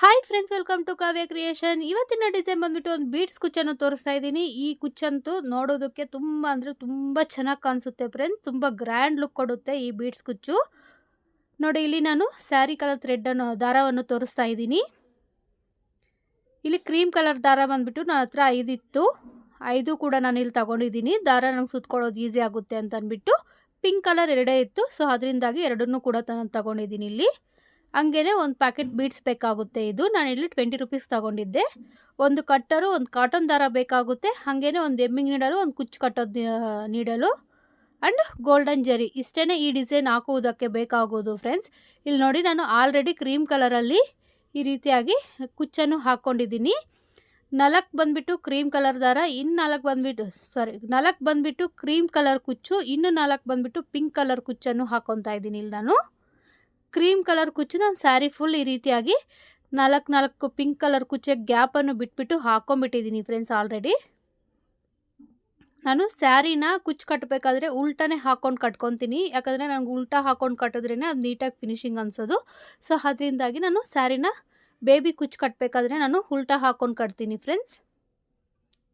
Hi friends welcome to Kavya creation ಇವತ್ತಿನ design ಬಂದ್ಬಿಟ್ಟು ಒಂದು ಬೀಡ್ಸ್ ಕುಚ್ಚನ್ನು ತೋರಿಸ್ತಾ ಇದ್ದೀನಿ. ಈ ಕುಚ್ಚಂತೂ ನೋಡೋದಕ್ಕೆ ತುಂಬ ಅಂದರೆ ತುಂಬ ಚೆನ್ನಾಗಿ ಕಾಣಿಸುತ್ತೆ ಫ್ರೆಂಡ್ಸ್ ತುಂಬ ಗ್ರ್ಯಾಂಡ್ ಲುಕ್ ಕೊಡುತ್ತೆ ಈ ಬೀಡ್ಸ್ ಕುಚ್ಚು. ನೋಡಿ, ಇಲ್ಲಿ ನಾನು ಸ್ಯಾರಿ ಕಲರ್ ಥ್ರೆಡ್ಡನ್ನು ದಾರವನ್ನು ತೋರಿಸ್ತಾ ಇದ್ದೀನಿ. ಇಲ್ಲಿ ಕ್ರೀಮ್ ಕಲರ್ ದಾರ ಬಂದ್ಬಿಟ್ಟು ನನ್ನ ಹತ್ರ ಐದಿತ್ತು. ಐದು ಕೂಡ ನಾನು ಇಲ್ಲಿ ತಗೊಂಡಿದ್ದೀನಿ. ದಾರ ನಂಗೆ ಸುತ್ಕೊಳ್ಳೋದು ಈಸಿ ಆಗುತ್ತೆ ಅಂತ ಅಂದ್ಬಿಟ್ಟು ಪಿಂಕ್ ಕಲರ್ ಎರಡೇ ಇತ್ತು. ಸೊ ಅದರಿಂದಾಗಿ ಎರಡನ್ನೂ ಕೂಡ ನಾನು ತಗೊಂಡಿದ್ದೀನಿ ಇಲ್ಲಿ. ಹಂಗೇ ಒಂದು ಪ್ಯಾಕೆಟ್ ಬೀಡ್ಸ್ ಬೇಕಾಗುತ್ತೆ. ಇದು ನಾನು ಇಲ್ಲಿ ಟ್ವೆಂಟಿ ರುಪೀಸ್ ತಗೊಂಡಿದ್ದೆ. ಒಂದು ಕಟ್ಟರು ಒಂದು ಕಾಟನ್ ದಾರ ಬೇಕಾಗುತ್ತೆ. ಹಾಗೇನೆ ಒಂದು ಎಮ್ಮಿಂಗ್ ನೀಡಲು, ಒಂದು ಕುಚ್ಚು ಕಟ್ಟೋದು ನೀಡಲು. ಆ್ಯಂಡ್ ಗೋಲ್ಡನ್ ಜರಿ ಇಷ್ಟೇ ಈ ಡಿಸೈನ್ ಹಾಕುವುದಕ್ಕೆ ಬೇಕಾಗೋದು ಫ್ರೆಂಡ್ಸ್ ಇಲ್ಲಿ ನೋಡಿ ನಾನು ಆಲ್ರೆಡಿ ಕ್ರೀಮ್ ಕಲರಲ್ಲಿ ಈ ರೀತಿಯಾಗಿ ಕುಚ್ಚನ್ನು ಹಾಕ್ಕೊಂಡಿದ್ದೀನಿ ನಾಲ್ಕು ಬಂದುಬಿಟ್ಟು ಕ್ರೀಮ್ ಕಲರ್ ದಾರ ಇನ್ನು ನಾಲ್ಕು ಬಂದುಬಿಟ್ಟು ಸಾರಿ ನಾಲ್ಕು ಬಂದುಬಿಟ್ಟು ಕ್ರೀಮ್ ಕಲರ್ ಕುಚ್ಚು, ಇನ್ನು ನಾಲ್ಕು ಬಂದುಬಿಟ್ಟು ಪಿಂಕ್ ಕಲರ್ ಕುಚ್ಚನ್ನು ಹಾಕ್ಕೊತಾ ಇದ್ದೀನಿ ಇಲ್ಲಿ ನಾನು. ಕ್ರೀಮ್ ಕಲರ್ ಕುಚ್ಚು ನಾನು ಸ್ಯಾರಿ ಫುಲ್ ಈ ರೀತಿಯಾಗಿ ನಾಲ್ಕು ನಾಲ್ಕು ಪಿಂಕ್ ಕಲರ್ ಕುಚ್ಚೆ ಗ್ಯಾಪನ್ನು ಬಿಟ್ಬಿಟ್ಟು ಹಾಕ್ಕೊಂಬಿಟ್ಟಿದ್ದೀನಿ ಫ್ರೆಂಡ್ಸ್ ಆಲ್ರೆಡಿ. ನಾನು ಸ್ಯಾರಿನ ಕುಚ್ಚು ಕಟ್ಟಬೇಕಾದ್ರೆ ಉಲ್ಟಾನೇ ಹಾಕ್ಕೊಂಡು ಕಟ್ಕೊತೀನಿ. ಯಾಕಂದರೆ ನನಗೆ ಉಲ್ಟಾ ಹಾಕ್ಕೊಂಡು ಕಟ್ಟಿದ್ರೇ ಅದು ನೀಟಾಗಿ ಫಿನಿಶಿಂಗ್ ಅನಿಸೋದು. ಸೊ, ಅದರಿಂದಾಗಿ ನಾನು ಸ್ಯಾರಿನ ಬೇಬಿ ಕುಚ್ಚು ಕಟ್ಟಬೇಕಾದ್ರೆ ನಾನು ಉಲ್ಟಾ ಹಾಕ್ಕೊಂಡು ಕಟ್ತೀನಿ ಫ್ರೆಂಡ್ಸ್.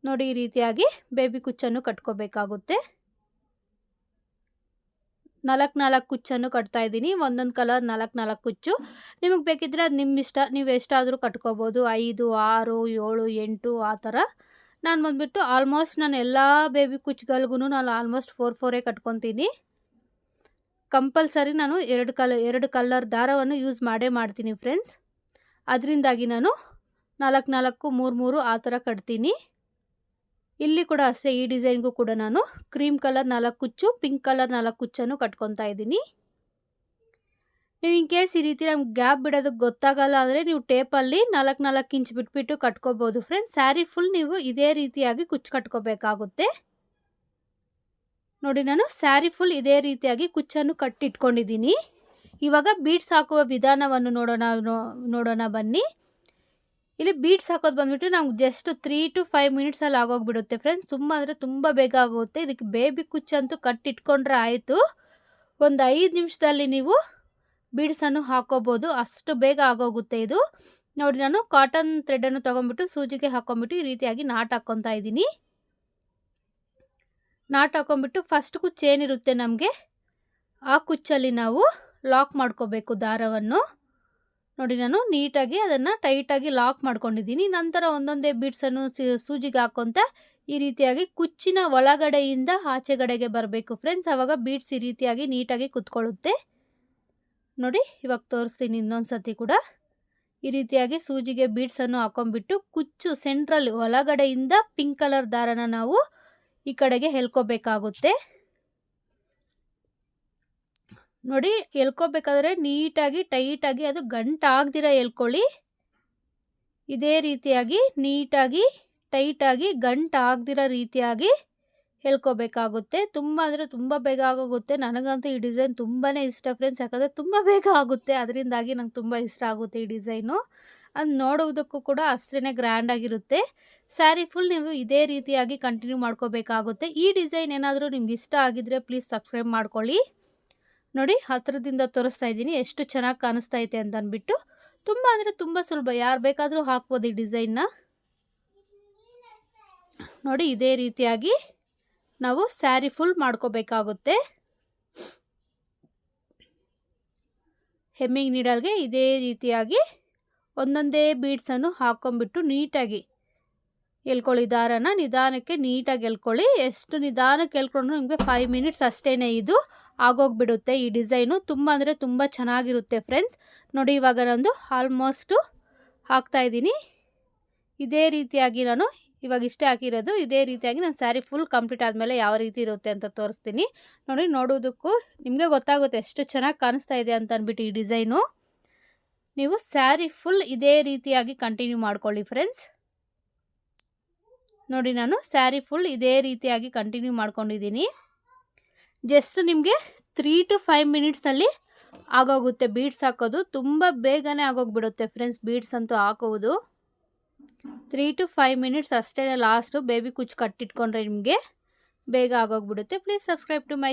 ನೋಡಿ ಈ ರೀತಿಯಾಗಿ ಬೇಬಿ ಕುಚ್ಚನ್ನು ಕಟ್ಕೋಬೇಕಾಗುತ್ತೆ. ನಾಲ್ಕು ನಾಲ್ಕು ಕುಚ್ಚನ್ನು ಕಟ್ತಾ ಇದ್ದೀನಿ. ಒಂದೊಂದು ಕಲರ್ ನಾಲ್ಕು ನಾಲ್ಕು ಕುಚ್ಚು. ನಿಮಗೆ ಬೇಕಿದ್ದರೆ ಅದು ನಿಮ್ಮ ಇಷ್ಟ, ನೀವು ಎಷ್ಟಾದರೂ ಕಟ್ಕೋಬೋದು. ಐದು, ಆರು, ಏಳು, ಎಂಟು ಆ ಥರ. ನಾನು ಬಂದುಬಿಟ್ಟು ಆಲ್ಮೋಸ್ಟ್ ನಾನು ಎಲ್ಲ ಬೇಬಿ ಕುಚ್ಚುಗಳಿಗೂ ನಾನು ಆಲ್ಮೋಸ್ಟ್ ಫೋರ್ ಫೋರೇ ಕಟ್ಕೊತೀನಿ. ಕಂಪಲ್ಸರಿ ನಾನು ಎರಡು ಕಲ, ಎರಡು ಕಲರ್ ದಾರವನ್ನು ಯೂಸ್ ಮಾಡೇ ಮಾಡ್ತೀನಿ ಫ್ರೆಂಡ್ಸ್. ಅದರಿಂದಾಗಿ ನಾನು ನಾಲ್ಕು ನಾಲ್ಕು, ಮೂರು ಮೂರು ಆ ಥರ ಕಟ್ತೀನಿ. ಇಲ್ಲಿ ಕೂಡ ಅಷ್ಟೇ ಈ ಡಿಸೈನ್ಗೂ ಕೂಡ ನಾನು ಕ್ರೀಮ್ ಕಲರ್ ನಾಲ್ಕು ಕುಚ್ಚು, ಪಿಂಕ್ ಕಲರ್ ನಾಲ್ಕು ಕುಚ್ಚನ್ನು ಕಟ್ಕೊತಾ ಇದ್ದೀನಿ. ನೀವು ಇನ್ ಕೇಸ್ ಈ ರೀತಿ ನಮ್ಗೆ ಗ್ಯಾಪ್ ಬಿಡೋದಕ್ಕೆ ಗೊತ್ತಾಗಲ್ಲ ಅಂದರೆ ನೀವು ಟೇಪಲ್ಲಿ ನಾಲ್ಕು ನಾಲ್ಕು ಇಂಚ್ ಬಿಟ್ಬಿಟ್ಟು ಕಟ್ಕೋಬೋದು ಫ್ರೆಂಡ್ಸ್. ಸ್ಯಾರಿ ಫುಲ್ ನೀವು ಇದೇ ರೀತಿಯಾಗಿ ಕುಚ್ಚು ಕಟ್ಕೋಬೇಕಾಗುತ್ತೆ. ನೋಡಿ ನಾನು ಸ್ಯಾರಿ ಫುಲ್ ಇದೇ ರೀತಿಯಾಗಿ ಕುಚ್ಚನ್ನು ಕಟ್ಟಿಟ್ಕೊಂಡಿದ್ದೀನಿ. ಇವಾಗ ಬೀಡ್ಸ್ ಹಾಕುವ ವಿಧಾನವನ್ನು ನೋಡೋಣ ನೋಡೋಣ ಬನ್ನಿ. ಇಲ್ಲಿ ಬೀಡ್ಸ್ ಹಾಕೋದು ಬಂದ್ಬಿಟ್ಟು ನಾವು ಜಸ್ಟ್ ತ್ರೀ ಟು ಫೈವ್ ಮಿನಿಟ್ಸಲ್ಲಿ ಆಗೋಗ್ಬಿಡುತ್ತೆ ಫ್ರೆಂಡ್ಸ್ ತುಂಬ ಅಂದರೆ ತುಂಬ ಬೇಗ ಆಗುತ್ತೆ ಇದಕ್ಕೆ ಬೇಬಿ ಕುಚ್ಚಂತೂ ಕಟ್ಟಿಟ್ಕೊಂಡ್ರೆ ಆಯಿತು. ಒಂದು ಐದು ನಿಮಿಷದಲ್ಲಿ ನೀವು ಬೀಡ್ಸನ್ನು ಹಾಕೋಬೋದು. ಅಷ್ಟು ಬೇಗ ಆಗೋಗುತ್ತೆ ಇದು. ನೋಡಿ, ನಾನು ಕಾಟನ್ ಥ್ರೆಡನ್ನು ತೊಗೊಂಬಿಟ್ಟು ಸೂಜಿಗೆ ಹಾಕೊಂಬಿಟ್ಟು ಈ ರೀತಿಯಾಗಿ ನಾಟ್ ಹಾಕ್ಕೊತಾ ಇದ್ದೀನಿ. ನಾಟ್ ಹಾಕೊಂಡ್ಬಿಟ್ಟು ಫಸ್ಟ್ ಕುಚ್ಚು ಏನಿರುತ್ತೆ ನಮಗೆ? ಆ ಕುಚ್ಚಲ್ಲಿ ನಾವು ಲಾಕ್ ಮಾಡ್ಕೋಬೇಕು ದಾರವನ್ನು. ನೋಡಿ, ನಾನು ನೀಟಾಗಿ ಅದನ್ನು ಟೈಟಾಗಿ ಲಾಕ್ ಮಾಡ್ಕೊಂಡಿದ್ದೀನಿ. ನಂತರ ಒಂದೊಂದೇ ಬೀಡ್ಸನ್ನು ಸೂಜಿಗೆ ಹಾಕ್ಕೊತ ಈ ರೀತಿಯಾಗಿ ಕುಚ್ಚಿನ ಒಳಗಡೆಯಿಂದ ಆಚೆಗಡೆಗೆ ಬರಬೇಕು. ಫ್ರೆಂಡ್ಸ್ ಆವಾಗ ಬೀಡ್ಸ್ ಈ ರೀತಿಯಾಗಿ ನೀಟಾಗಿ ಕುತ್ಕೊಳ್ಳುತ್ತೆ. ನೋಡಿ, ಇವಾಗ ತೋರಿಸ್ತೀನಿ ಇನ್ನೊಂದು ಸತಿ ಕೂಡ. ಈ ರೀತಿಯಾಗಿ ಸೂಜಿಗೆ ಬೀಡ್ಸನ್ನು ಹಾಕೊಂಡ್ಬಿಟ್ಟು ಕುಚ್ಚು ಸೆಂಟ್ರಲ್ ಒಳಗಡೆಯಿಂದ ಪಿಂಕ್ ಕಲರ್ ದಾರನ ನಾವು ಈ ಕಡೆಗೆ ಹೆಲ್ಕೋಬೇಕಾಗುತ್ತೆ ನೋಡಿ ಎಲ್ಕೋಬೇಕಾದ್ರೆ ನೀಟಾಗಿ, ಟೈಟಾಗಿ ಅದು ಗಂಟಾಗ್ದಿರ ಎಲ್ಕೊಳ್ಳಿ ಇದೇ ರೀತಿಯಾಗಿ ನೀಟಾಗಿ, ಟೈಟಾಗಿ ಗಂಟಾಗ್ದಿರ ರೀತಿಯಾಗಿ ಹೇಳ್ಕೋಬೇಕಾಗುತ್ತೆ ತುಂಬ ಅಂದರೆ ತುಂಬ ಬೇಗ ಆಗೋಗುತ್ತೆ. ನನಗಂತೂ ಈ ಡಿಸೈನ್ ತುಂಬಾ ಇಷ್ಟ ಫ್ರೆಂಡ್ಸ್. ಯಾಕಂದರೆ ತುಂಬ ಬೇಗ ಆಗುತ್ತೆ. ಅದರಿಂದಾಗಿ ನಂಗೆ ತುಂಬ ಇಷ್ಟ ಆಗುತ್ತೆ ಈ ಡಿಸೈನು. ಅದು ನೋಡುವುದಕ್ಕೂ ಕೂಡ ಅಷ್ಟೇ ಗ್ರ್ಯಾಂಡಾಗಿರುತ್ತೆ ಸ್ಯಾರಿ ಫುಲ್ ನೀವು ಇದೇ ರೀತಿಯಾಗಿ ಕಂಟಿನ್ಯೂ ಮಾಡ್ಕೋಬೇಕಾಗುತ್ತೆ. ಈ ಡಿಸೈನ್ ಏನಾದರೂ ನಿಮ್ಗೆ ಇಷ್ಟ ಆಗಿದ್ರೆ ಪ್ಲೀಸ್ ಸಬ್ಸ್ಕ್ರೈಬ್ ಮಾಡ್ಕೊಳ್ಳಿ. ನೋಡಿ ಹತ್ತಿರದಿಂದ ತೋರಿಸ್ತಾ ಇದ್ದೀನಿ. ಎಷ್ಟು ಚೆನ್ನಾಗಿ ಕಾಣಿಸ್ತಾ ಇದೆ ಅಂತ ಅಂದ್ಬಿಟ್ಟು. ತುಂಬ ಅಂದರೆ ತುಂಬ ಸುಲಭ. ಯಾರು ಬೇಕಾದರೂ ಹಾಕ್ಬೋದು ಈ ಡಿಸೈನ್ನ. ನೋಡಿ ಇದೇ ರೀತಿಯಾಗಿ ನಾವು ಸ್ಯಾರಿ ಫುಲ್ ಮಾಡ್ಕೋಬೇಕಾಗುತ್ತೆ. ಹೆಮ್ಮಿಂಗ್ ನೀಡಲ್ಗೆ ಇದೇ ರೀತಿಯಾಗಿ ಒಂದೊಂದೇ ಬೀಡ್ಸನ್ನು ಹಾಕ್ಕೊಂಬಿಟ್ಟು ನೀಟಾಗಿ ಎಲ್ಕೊಳ್ಳಿ ದಾರನ. ನಿಧಾನಕ್ಕೆ ನೀಟಾಗಿ ಎಳ್ಕೊಳ್ಳಿ. ಎಷ್ಟು ನಿಧಾನಕ್ಕೆ ಎಲ್ಕೊಂಡ್ರು ನಿಮಗೆ ಫೈವ್ ಮಿನಿಟ್ಸ್ ಅಷ್ಟೇ ಇದು. ಆಗೋಗ್ಬಿಡುತ್ತೆ. ಈ ಡಿಸೈನು ತುಂಬ ಅಂದರೆ ತುಂಬ ಚೆನ್ನಾಗಿರುತ್ತೆ ಫ್ರೆಂಡ್ಸ್. ನೋಡಿ, ಇವಾಗ ನಂದು ಆಲ್ಮೋಸ್ಟು ಹಾಕ್ತಾಯಿದ್ದೀನಿ ಇದೇ ರೀತಿಯಾಗಿ ನಾನು ಇವಾಗ ಇಷ್ಟೇ ಹಾಕಿರೋದು. ಇದೇ ರೀತಿಯಾಗಿ ನಾನು ಸ್ಯಾರಿ ಫುಲ್ ಕಂಪ್ಲೀಟ್ ಆದಮೇಲೆ ಯಾವ ರೀತಿ ಇರುತ್ತೆ ಅಂತ ತೋರಿಸ್ತೀನಿ. ನೋಡಿ, ನೋಡೋದಕ್ಕೂ ನಿಮಗೆ ಗೊತ್ತಾಗುತ್ತೆ ಎಷ್ಟು ಚೆನ್ನಾಗಿ ಕಾಣಿಸ್ತಾ ಇದೆ ಅಂತ ಅಂದ್ಬಿಟ್ಟು ಈ ಡಿಸೈನು. ನೀವು ಸ್ಯಾರಿ ಫುಲ್ ಇದೇ ರೀತಿಯಾಗಿ ಕಂಟಿನ್ಯೂ ಮಾಡ್ಕೊಳ್ಳಿ ಫ್ರೆಂಡ್ಸ್. ನೋಡಿ, ನಾನು ಸ್ಯಾರಿ ಫುಲ್ ಇದೇ ರೀತಿಯಾಗಿ ಕಂಟಿನ್ಯೂ ಮಾಡ್ಕೊಂಡಿದ್ದೀನಿ. ಜಸ್ಟ್ ನಿಮಗೆ ತ್ರೀ ಟು ಫೈವ್ ಮಿನಿಟ್ಸಲ್ಲಿ ಆಗೋಗುತ್ತೆ. ಬೀಡ್ಸ್ ಹಾಕೋದು ತುಂಬ ಬೇಗನೆ ಆಗೋಗ್ಬಿಡುತ್ತೆ ಫ್ರೆಂಡ್ಸ್ ಬೀಡ್ಸ್ ಅಂತೂ ಹಾಕೋದು. ತ್ರೀ ಟು ಫೈವ್ ಮಿನಿಟ್ಸ್ ಅಷ್ಟೇ ಲಾಸ್ಟು ಬೇಬಿ ಕುಚ್ಚು ಕಟ್ಟಿಟ್ಕೊಂಡ್ರೆ ನಿಮಗೆ ಬೇಗ ಆಗೋಗ್ಬಿಡುತ್ತೆ. Please subscribe to my